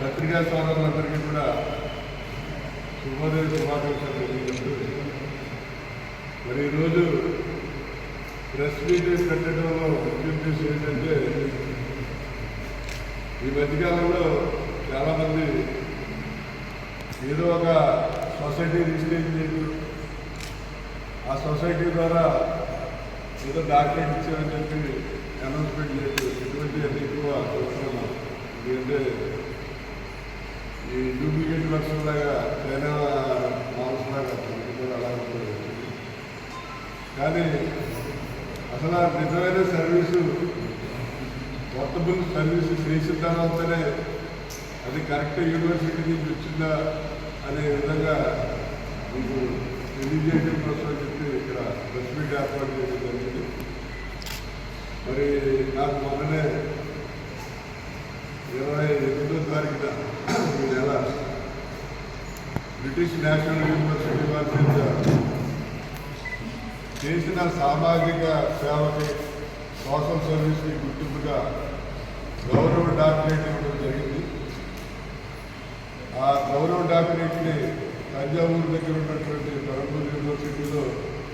పత్రికా సోదరులందరికీ కూడా శుభోదయ శుభాకాంక్షలు తెలియజేస్తూ మరి ఈరోజు ప్రెస్ మీట్ పెట్టడంలో ముఖ్య ఉద్దేశం ఏంటంటే ఈ మధ్యకాలంలో చాలామంది ఏదో ఒక సొసైటీ రిజిస్ట్రేషన్ చేయడం ఆ సొసైటీ ద్వారా ఏదో డాక్యుమెంట్ ఇచ్చామని చెప్పి అనౌన్స్మెంట్ చేయడం ఎటువంటి అది ఎక్కువ అవసరం ఎందుకంటే ఈ డూప్లికేట్ వర్షన్ లాగా చైనా మాల్స్ లాగా కూడా అలా కానీ అసలు ఆ నిజమైన సర్వీసు వర్తబుల్ సర్వీస్ చేసిన తర్వాతనే అది కరెక్ట్ యూనివర్సిటీ నుంచి వచ్చిందా అనే విధంగా మీకు తెలియజేయడం కోసం చెప్పి ఇక్కడ ప్రెస్ మీట్ ఏర్పాటు చేయడం జరిగింది. మరి నాకు మొన్ననే ఇరవై ఎనిమిదో తారీఖున ఈ నెల బ్రిటిష్ నేషనల్ యూనివర్సిటీ వారి చేసిన సామాజిక సేవకి సోషల్ సర్వీస్కి గుర్తింపుగా గౌరవ డాక్టరేట్ ఇవ్వడం జరిగింది. ఆ గౌరవ డాక్టరేట్ని తంజావూరు దగ్గర ఉన్నటువంటి పెరంబూరు యూనివర్సిటీలో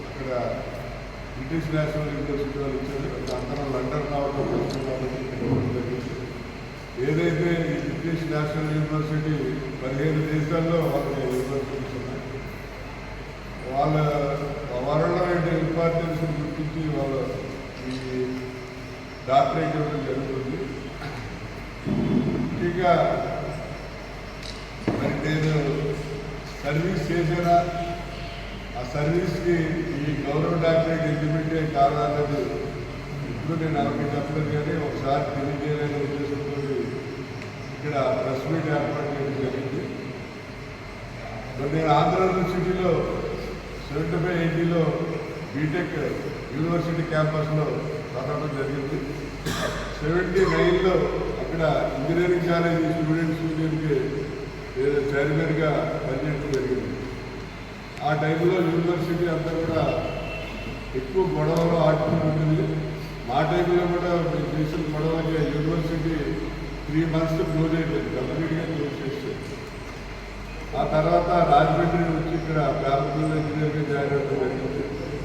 అక్కడ బ్రిటిష్ నేషనల్ యూనివర్సిటీ వాళ్ళు ఇచ్చారు. అందరం లండన్ రావడం జరిగింది. ఏదైతే ఈ బ్రిటిష్ నేషనల్ యూనివర్సిటీ పదిహేను దేశాల్లో వాళ్ళకి యూనివర్సిటీస్ ఉన్నాయి. వాళ్ళ వరల్డ్ ఇంపార్టెన్స్ గుర్తించి వాళ్ళ ఈ డాక్టరేట్ ఇవ్వడం జరుగుతుంది. ముఖ్యంగా మరి నేను సర్వీస్ చేశారా? ఆ సర్వీస్కి ఈ గౌరవ డాక్టరేట్ ఇంటిపెట్టే కారణాలను ఇప్పుడు నేను అరవై చెప్పలేదు కానీ ఒకసారి తెలియజేయాలనే ఉద్దేశంతో ఇక్కడ ప్రెస్ మీట్ ఏర్పాటు చేయడం జరిగింది. మరి నేను ఆంధ్ర యూనివర్సిటీలో సెవెంటీ ఫైవ్ ఎయిటీలో బీటెక్ యూనివర్సిటీ క్యాంపస్లో చదవడం జరిగింది. సెవెంటీ నైన్లో అక్కడ ఇంజనీరింగ్ కాలేజీ స్టూడెంట్స్ యూనియన్కి ఏదో చైర్మన్గా పనిచేయడం జరిగింది. ఆ టైంలో యూనివర్సిటీ అంతా కూడా ఎక్కువ గొడవలో ఆడుతూ ఉంటుంది. మా టైంలో కూడా మేము చేసిన గొడవలకి యూనివర్సిటీ త్రీ మంత్స్ క్లోజ్ అయిపోయింది. కంప్లీట్గా క్లోజ్ చేసేది ఆ తర్వాత రాజమండ్రి వచ్చి ఇక్కడ పేపర్లో ఇంజనీర్గా జాయిన్ అవ్వడం జరిగింది.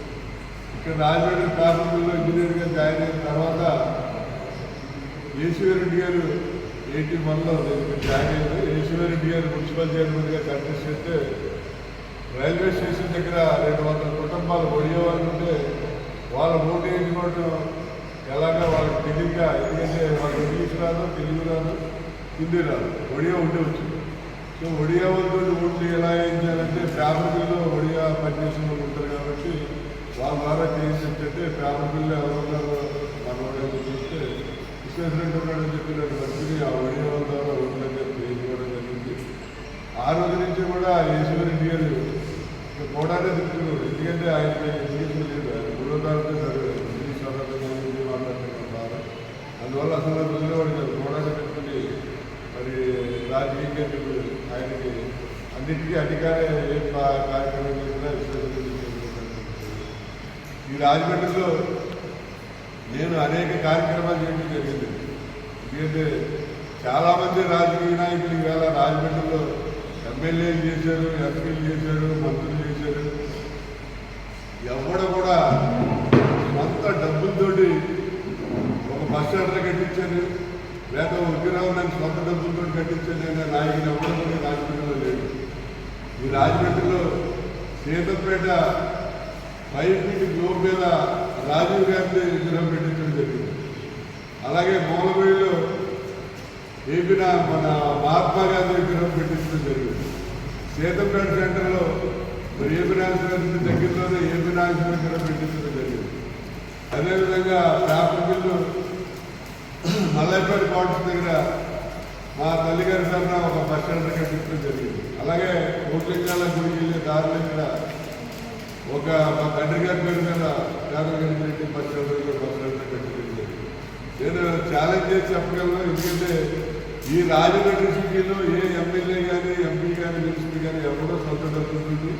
ఇక్కడ రాజమండ్రి పేపర్లో ఇంజనీర్గా జాయిన్ అయిన తర్వాత ఈశ్వరెడ్డి గారు ఎయిటీ వన్లో నేను జాయిన్ అయ్యాను. ఈశ్వరెడ్డి గారు మున్సిపల్ చైర్మన్గా కంటెస్ట్ చేస్తే రైల్వే స్టేషన్ దగ్గర రెండు వందల కుటుంబాలు ఒడియేవాళ్ళు ఉంటే వాళ్ళ ఓటు వేసుకోవడం ఎలాగా వాళ్ళకి తెలియక ఎందుకంటే వాళ్ళు ఇంగ్లీష్ రాదు తెలుగు రాదు హిందీ రాదు. ఒడియా ఉండే వచ్చింది. సో ఒడియా వాళ్ళతో ఓట్లు ఎలా ఏం చేయాలంటే ఫ్యామిలీలో ఒడియా పనిచేసిన వాళ్ళు ఉంటారు కాబట్టి వాళ్ళ ద్వారా చేసి ఏంటంటే ఫ్యామిలీలో ఎవరు ఉన్నారో మన వాళ్ళు చూస్తే విశ్వేశ్వరెడ్డి ఉన్నాడని చెప్పి రెండు మంచిది ఆ ఒడియా ద్వారా ఓట్లు అని చెప్పి వేయించుకోవడం జరిగింది ఆ రోజు నుంచి కూడా ఈశ్వరెడ్డి ఇండియన్ కోడానే పోవడానే తిరుగుతున్నాడు ఎందుకంటే ఆయనకి ఇంగ్లీష్ లేదు ఆయన మూడో తరగతి చదివాడు ఇంగ్లీష్ చదవడం హిందీ బాగా అందువల్ల అసలు వదిలేవాడు కాదు. కోడానే పెట్టుకుని మరి రాజకీయ ఆయనకి అన్నింటికీ అధికార ఏ కార్యక్రమం చేసినా విశ్వేశ్వరెడ్డి ఈ రాజమండ్రిలో నేను అనేక కార్యక్రమాలు చేయడం జరిగింది. ఎందుకంటే చాలామంది రాజకీయ నాయకులు ఈవేళ రాజమండ్రిలో ఎమ్మెల్యేలు చేశారు ఎంపీలు చేశారు మంత్రులు చేశారు. ఎవడు కూడా సొంత డబ్బులతోటి ఒక బస్ స్టాండ్ కట్టించారు లేదా విగ్రహం నన్ను సొంత డబ్బులతో కట్టించాను అనే నాయకులు ఎవరు కూడా రాజమండ్రిలో లేదు ఈ రాజమండ్రిలో సీతపేట ఫైవ్ ఫీట్ గ్లోబ్ మీద రాజీవ్ గాంధీ విగ్రహం పెట్టించడం జరిగింది. అలాగే మూలవేళ్ళు ఏపిన మన మహాత్మా గాంధీ విగ్రహం పెట్టించడం జరిగింది. సీతంపేట సెంటర్లో మరి ఏపీ నాగేశ్వర దగ్గరలోనే ఏపీ నాగేశ్వర విగ్రహం పెట్టించడం జరిగింది. అదేవిధంగా పేపర్ మల్లైపేట కోటస్ దగ్గర మా తల్లిగారి తరఫున ఒక బస్ స్టాండ్ కట్టించడం జరిగింది. అలాగే ఓట్లింగాల గుడికి వెళ్ళే దారిలో ఇక్కడ ఒక మా తండ్రి గారి పేరు మీద పేదగండి రెడ్డి పచ్చడి స్టాండ్ నేను ఛాలెంజ్ చేసి చెప్పగలను ఎందుకంటే ఈ రాజమండ్రి సిటీలో ఏ ఎమ్మెల్యే కానీ ఎంపీ కానీ మినిస్టర్ కానీ ఎవరో సొంత డబ్బులు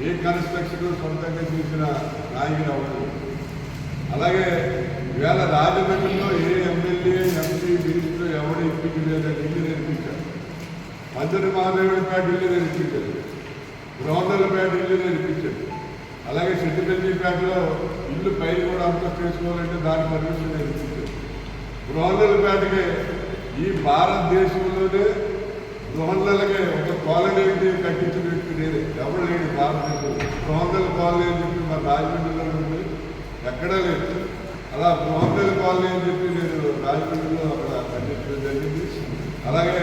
ఏ కన్స్ట్రక్షన్ సొంతంగా చేసిన నాయకుడు అవ్వదు అలాగే ఇవాళ రాజమండ్రిలో ఏ ఎమ్మెల్యే ఎంపీ మినిస్టర్ ఎవడు ఇప్పించలేదని ఇల్లు నేర్పించారు? మంత్రి మహాదేవుడిపేట ఇల్లు నేర్పించారు. బ్రోదలపేట ఇల్లు నేర్పించారు. అలాగే సిద్దిపల్లిపేటలో ఇల్లు పైన కూడా అంతస్తు చేసుకోవాలంటే దాని పర్మిషన్ నేర్పించారు బ్రోదలపేటకి ఈ భారతదేశంలోనే బృహన్నలకి ఒక కాలనీ కట్టించిన వ్యక్తి నేనే. ఎవరు లేడు భారతదేశంలో. బృహన్నల కాలనీ అని చెప్పి మా రాజమండ్రిలో ఉంది. ఎక్కడా లేదు. అలా బృహన్నల కాలనీ అని చెప్పి నేను రాజమండ్రిలో అక్కడ కట్టించడం జరిగింది. అలాగే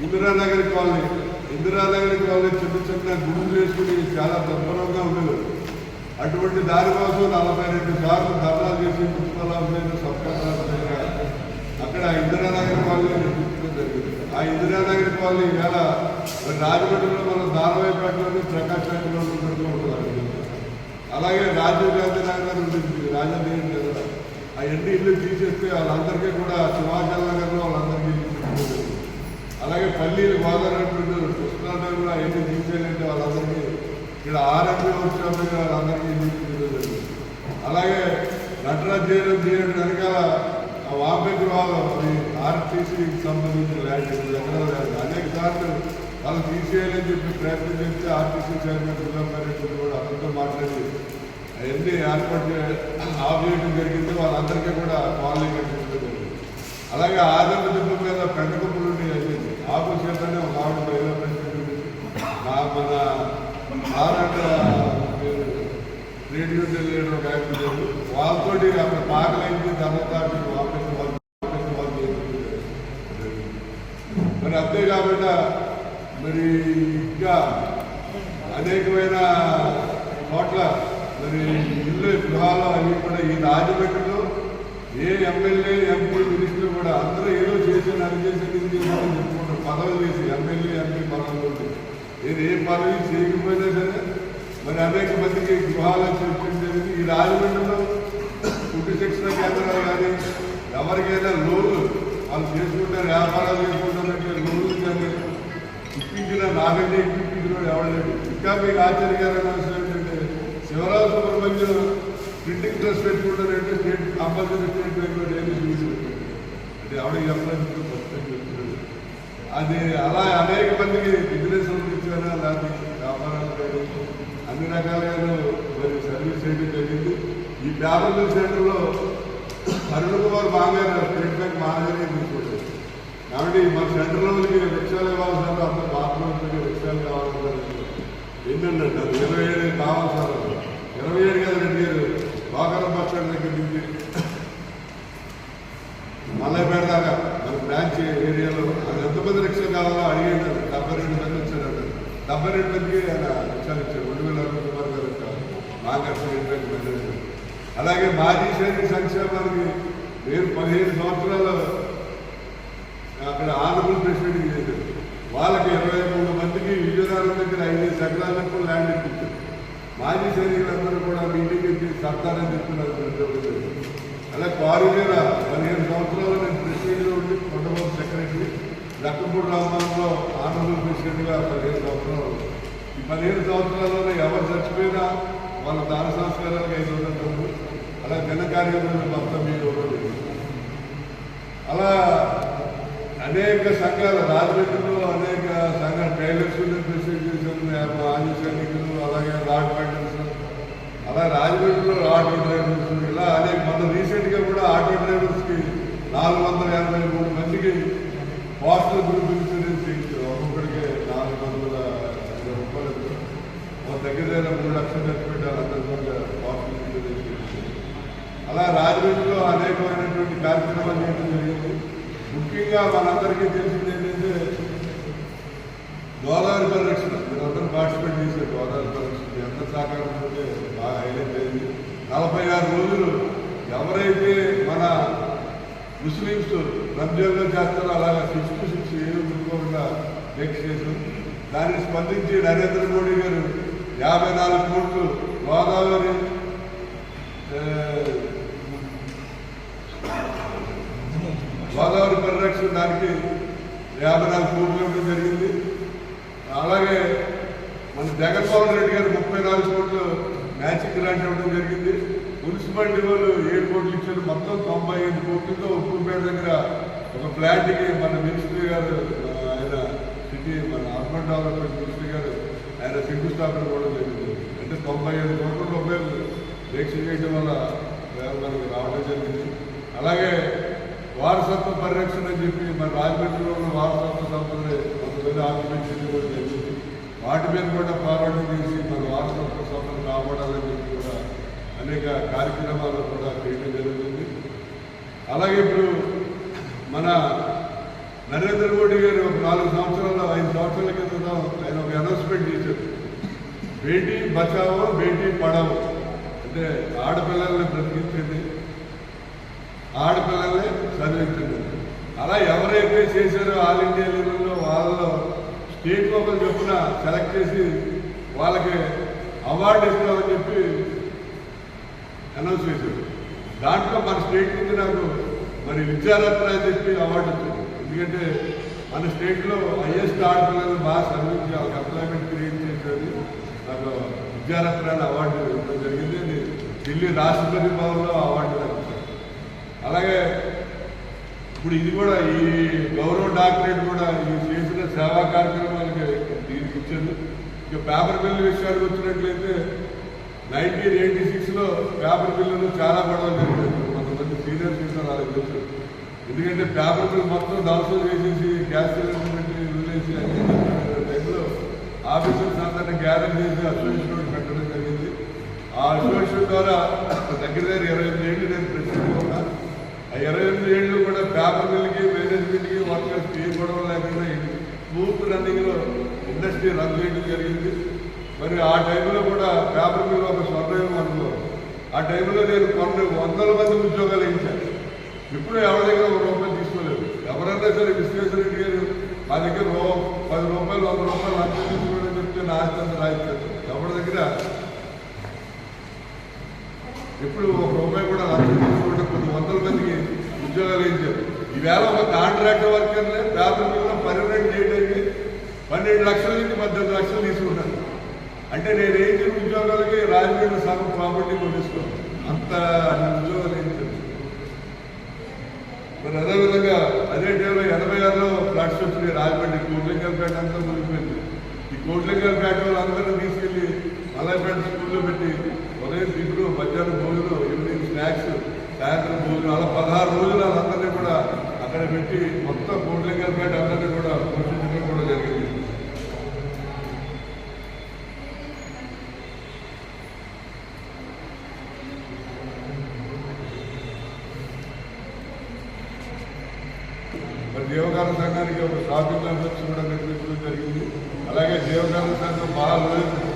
ఇందిరానగర్ కాలనీ. ఇందిరానగర్ కాలనీ చిన్న చిన్న గుడులు చేసుకుని చాలా దుర్భరంగా ఉండేవారు. అటువంటి దాని కోసం నలభై రెండు సార్లు ధర్నాలు చేసి మున్సిపల్ ఆఫీసర్ సబ్ కలెక్టర్ అక్కడ ఇందిరానగర్ కాలనీ జరిగింది. ఆ ఇందిరానగర్ కాలనీ వేళ మరి రాజమండ్రిలో మనం ధారావాహిపేటలోని ప్రకాష్ నగర్లో ఉంటుంది అలాగే రాజీవ్ గాంధీ నగర్ ఉంటుంది రాజధాని నగర్ అవన్నీ ఇల్లు తీసేస్తే వాళ్ళందరికీ కూడా శివాజల్ నగర్లో వాళ్ళందరికీ అలాగే పల్లీలు గోదావరి కృష్ణానగర్లో అవన్నీ తీసేయాలంటే వాళ్ళందరికీ. ఇక్కడ ఆరోగ్య వచ్చినప్పుడు వాళ్ళందరికీ తీసుకోలేదు. అలాగే నటరాజ్ జైలు చేయడం వెనకాల ఆ వాంపే గృహాలు ఆర్టీసీకి సంబంధించిన ల్యాండ్ ఎక్కడ అనేక సార్లు వాళ్ళు తీసేయాలని చెప్పి ప్రయత్నం చేస్తే ఆర్టీసీ చైర్మన్ రెడ్డి కూడా అందరితో మాట్లాడి అవన్నీ ఏర్పాటు చే- ఆఫ్ చేయడం జరిగింది. వాళ్ళందరికీ కూడా కాలనీ కట్టించడం జరిగింది. అలాగే ఆదరణ ఆకు ఒక ఆవిడ మహిళా ప్రెసిడెంట్ నా మన భారత రేడియో లీడర్ ఒక ఆయన లేదు వాళ్ళతోటి అక్కడ పాకలైంది తర్వాత వాపస్ వాళ్ళు వాపస్ వాళ్ళు మరి అంతే కాకుండా మరి ఇంకా అనేకమైన చోట్ల మరి ఇల్లు గృహాలు అవి కూడా ఈ రాజమండ్రిలో ఏ ఎమ్మెల్యే ఎంపీ మినిస్టర్ కూడా అందరూ ఏదో చేసి అది చేసేది ఇది చేసేది అని పదవి పదవులు చేసి ఎమ్మెల్యే ఎంపీ పదవులు నేను ఏ పదవి చేయకపోయినా సరే మరి అనేక మందికి గృహాలు చెప్పింది ఈ రాజమండ్రిలో. ఫుడ్ శిక్షణ కేంద్రాలు కానీ ఎవరికైనా లోన్లు వాళ్ళు చేసుకుంటారు వ్యాపారాలు చేసుకుంటారంటే లోన్లు కానీ ఇప్పించిన నాకంటే ఇప్పించిన ఎవరు లేడు ఇంకా మీకు ఆశ్చర్యకరమైన విషయం ఏంటంటే శివరాజు సుబ్రహ్మణ్యం ప్రింటింగ్ ప్రెస్ పెట్టుకుంటారంటే స్టేట్ కంపల్సరీ స్టేట్ బ్యాంక్లో డైలీ చూసి అంటే ఎవరికి ఎవరైనా ప్రస్తుతం చెప్తున్నాడు. అది అలా అనేక మందికి బిజినెస్ ఇచ్చారా అలాంటి వ్యాపారాలు కానీ అన్ని రకాలుగా మరి సర్వీస్ చేయడం జరిగింది. ఈ ప్యారల్ సెంటర్లో అరుణ్ కుమార్ బాగా స్టేట్ బ్యాంక్ మామగారే తీసుకుంటారు కాబట్టి మన సెంటర్లోకి రిక్షాలు ఇవ్వాలి సార్ అంత బాత్రూమ్కి రిక్షాలు కావాలి సార్ ఏంటంటే అది ఇరవై ఏడు కావాలి సార్ ఇరవై ఏడు కదా రెండు గారు బాగరం బస్ స్టాండ్ దగ్గర నుంచి మల్లైపేట దాకా మన బ్రాంచ్ ఏరియాలో అది ఎంతమంది రిక్షా కావాలో అడిగాడు డెబ్బై రెండు మంది వచ్చాడు డెబ్బై రెండు మందికి ఆయన రిక్షాలు ఇచ్చారు రెండు వేల అరవై కుమార్ గారు వచ్చారు మాంగారు స్టేట్ బ్యాంక్ మేనేజర్ అలాగే మాజీ సైనిక సంక్షేమానికి నేను పదిహేను సంవత్సరాలు అక్కడ ఆనరబుల్ ప్రెసిడెంట్ చేశాను. వాళ్ళకి ఇరవై మూడు మందికి విజయనగరం దగ్గర ఐదు ఎకరాలకు ల్యాండ్ ఇప్పించారు. మాజీ సైనికులందరూ కూడా మీటింగ్ ఇచ్చి సర్దారని చెప్తున్నారు అలా కారు మీద పదిహేను సంవత్సరాలు నేను ప్రెసిడెంట్గా ఉండి కొండబాబు సెక్రటరీ లక్కపూడి రామారంలో ఆనరబుల్ ప్రెసిడెంట్గా పదిహేను సంవత్సరాలు. ఈ పదిహేను సంవత్సరాలలో ఎవరు చచ్చిపోయినా వాళ్ళ దాన సంస్కారాలకు ఐదు వందల డబ్బులు అలా ఘన మొత్తం మీరు అలా అనేక సంఘాల రాజమండ్రిలో అనేక సంఘాలు టైలర్స్ ప్రెసిడెంట్ చేశారు మాజీ సైనికులు అలాగే రాడ్ మెయింటెనెన్స్ అలా రాజమండ్రిలో ఆటో డ్రైవర్స్ ఇలా అనేక మన రీసెంట్గా కూడా ఆటో డ్రైవర్స్కి నాలుగు వందల ఎనభై మూడు మందికి పోస్టల్ గ్రూప్ ఇన్సూరెన్స్ ఇచ్చారు ఒక్కొక్కడికి నాలుగు వందల యాభై రూపాయలు. ఒక దగ్గర దగ్గర మూడు లక్షలు ఖర్చు పెట్టారు అందరూ కూడా పోస్టల్ ఇన్సూరెన్స్ చేయించారు అలా రాజమండ్రిలో అనేకమైనటువంటి కార్యక్రమాలు చేయడం జరిగింది. ముఖ్యంగా మనందరికీ తెలిసింది ఏంటంటే గోదావరి పరిరక్షణ. మీరందరూ పార్టిసిపేట్ చేశారు గోదావరి పరిరక్షణ. ఎంత అందరి సహకారం ఉంటే బాగా హైలైట్ అయింది. నలభై ఆరు రోజులు ఎవరైతే మన ముస్లిమ్స్ రంజాన్లో చేస్తారో అలాగా సిక్స్ టు సిక్స్ ఏడు ముందుకోకుండా చేశారు దాన్ని స్పందించి నరేంద్ర మోడీ గారు యాభై నాలుగు కోట్లు గోదావరి ఆ, గోదావరి పరిరక్షణ దానికి యాభై నాలుగు కోట్లు ఇవ్వడం జరిగింది. అలాగే మన జగన్మోహన్ రెడ్డి గారు ముప్పై నాలుగు కోట్లు మ్యాచింగ్ గ్రాంట్ ఇవ్వడం జరిగింది. మున్సిపాలిటీ వాళ్ళు ఏడు కోట్లు ఇచ్చారు. మొత్తం తొంభై ఐదు కోట్లతో ఉప్పుపేట దగ్గర ఒక ఫ్లాట్కి మన మినిస్టర్ గారు ఆయన సిటీ మన అర్బన్ డెవలప్మెంట్ మినిస్టర్ గారు ఆయన శంకుస్థాపన కూడా జరిగింది. అంటే తొంభై ఐదు కోట్ల రూపాయలు దీక్ష చేయడం వల్ల మనకు రావడం జరిగింది. అలాగే వారసత్వ పరిరక్షణ అని చెప్పి మన రాజమండ్రిలో ఉన్న వారసత్వ సంపద కొంతమంది ఆక్రమించింది కూడా జరిగింది. వాటి మీద కూడా పోరాటం చేసి మన వారసత్వ సంపద కాపాడాలని చెప్పి కూడా అనేక కార్యక్రమాలు కూడా చేయడం జరుగుతుంది. అలాగే ఇప్పుడు మన నరేంద్ర మోడీ గారు ఒక నాలుగు సంవత్సరాలు ఐదు సంవత్సరాల క్రితం ఆయన ఒక అనౌన్స్మెంట్ చేశారు. బేటీ బచావో బేటీ పడావో అంటే ఆడపిల్లల్ని బ్రతికించండి ఆడపిల్లల్ని చదివించండి అలా ఎవరైతే చేశారో ఆల్ ఇండియా లెవెల్లో వాళ్ళలో స్టేట్ లోపల చొప్పున సెలెక్ట్ చేసి వాళ్ళకి అవార్డు ఇస్తామని చెప్పి అనౌన్స్ చేశారు. దాంట్లో మన స్టేట్ నుంచి నాకు మరి విద్యారత్న అని చెప్పి అవార్డు వచ్చింది. ఎందుకంటే మన స్టేట్లో హైయెస్ట్ ఆడపిల్లలు బాగా చదివించి వాళ్ళకి ఎంప్లాయ్మెంట్ క్రియేట్ చేసేది నాకు విద్యారత్న అవార్డు ఇవ్వడం జరిగింది. ఢిల్లీ రాష్ట్రపతి భవన్లో అవార్డు అలాగే ఇప్పుడు ఇది కూడా ఈ గౌరవ డాక్టరేట్ కూడా ఈ చేసిన సేవా కార్యక్రమాలకి దీనికి ఇచ్చారు. ఇక పేపర్ బిల్లు విషయానికి వచ్చినట్లయితే నైన్టీన్ ఎయిటీ సిక్స్లో పేపర్ బిల్లులు చాలా గొడవలు జరిగింది కొంతమంది సీనియర్ సిటిజన్ వాళ్ళకి తెలుసు ఎందుకంటే పేపర్ బిల్ మొత్తం ధ్వంసం చేసేసి గ్యాస్ సిలిండర్ పెట్టి వదిలేసి టైంలో ఆఫీసర్స్ అందరినీ గ్యాదర్ చేసి అసోసియేషన్ పెట్టడం జరిగింది. ఆ అసోసియేషన్ ద్వారా దగ్గర దగ్గర ఇరవై ఎనిమిది ఏళ్ళు నేను ప్రెసిడెంట్ ఇరవై ఎనిమిది ఏళ్ళు కూడా పేపర్ మిల్కి మేనేజ్మెంట్కి వర్కర్స్కి ఏ గొడవ లేకుండా స్మూత్ రన్నింగ్లో ఇండస్ట్రీ రన్ చేయడం జరిగింది. మరి ఆ టైంలో కూడా పేపర్ మిల్ ఒక స్వర్ణయం అనుభవం. ఆ టైంలో నేను కొన్ని వందల మంది ఉద్యోగాలు ఇచ్చాను ఇప్పుడు ఎవరి దగ్గర ఒక రూపాయలు తీసుకోలేదు. ఎవరైనా సరే విశ్వేశ్వరరెడ్డి గారు మా దగ్గర రూ పది రూపాయలు వంద రూపాయలు లంచం తీసుకోవడం చెప్తే నాశనం రాయించారు. ఎవరి దగ్గర? ఇప్పుడు ఒక రూపాయి కూడా లంచం తీసుకుంటే మందికి ఉద్యోగాలు ఇచ్చారు ఈవేళ ఒక కాంట్రాక్ట్ వర్కర్లే పేపర్ మీద పర్మనెంట్ చేయడానికి పన్నెండు లక్షల నుంచి పద్దెనిమిది లక్షలు తీసుకుంటాను అంటే నేను ఏం చేసిన ఉద్యోగాలకి రాజమండ్రి సగం ప్రాపర్టీ కొనిస్తున్నాను అంత ఉద్యోగాలు ఏం మరి అదేవిధంగా అదే టైంలో ఎనభై ఆరులో ఫ్లాట్స్ వచ్చినాయి రాజమండ్రి. కోట్లింగల్పేట అంతా మునిగిపోయింది. ఈ కోట్లింగల్పేట వాళ్ళందరూ తీసుకెళ్ళి మలైపేట స్కూల్లో పెట్టి ఉదయం తింటూ మధ్యాహ్నం భోజనం ఈవినింగ్ స్నాక్స్ సాయంత్రం భోజనం అలా పదహారు రోజులు వాళ్ళందరినీ కూడా అక్కడ పెట్టి మొత్తం కోట్లింగల్పేట అందరినీ కూడా పోషించడం కూడా జరిగింది. మరి జీవకాల సంఘానికి ఒక షాపింగ్ కాంప్లెక్స్ కూడా నిర్మించడం జరిగింది. అలాగే దేవకాల సంఘం బాగా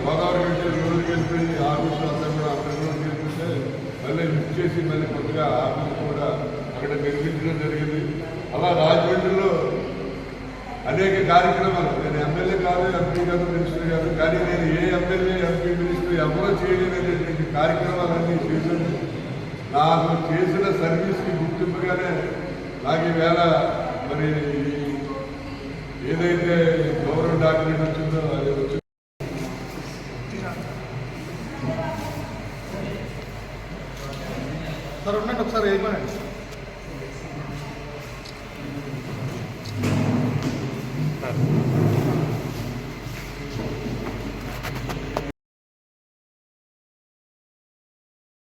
గోదావరి గంటే రోజుకి వెళ్ళిపోయి ఆఫీసులు అంతా కూడా అక్కడ కూడా నిర్మిస్తే చేసి మళ్ళీ కొత్తగా ఆఫీస్ కూడా అక్కడ నిర్మించడం జరిగింది. అలా రాజమండ్రిలో అనేక కార్యక్రమాలు. నేను ఎమ్మెల్యే కాదు ఎంపీ కాదు మినిస్టర్ కాదు కానీ నేను ఏ ఎమ్మెల్యే ఎంపీ మినిస్టర్ ఎవరో చేయలేనటువంటి కార్యక్రమాలన్నీ చేశాను. నాకు చేసిన సర్వీస్కి గుర్తింపుగానే నాకు ఈవేళ మరి ఏదైతే గౌరవ డాక్యుమెంట్ వచ్చిందో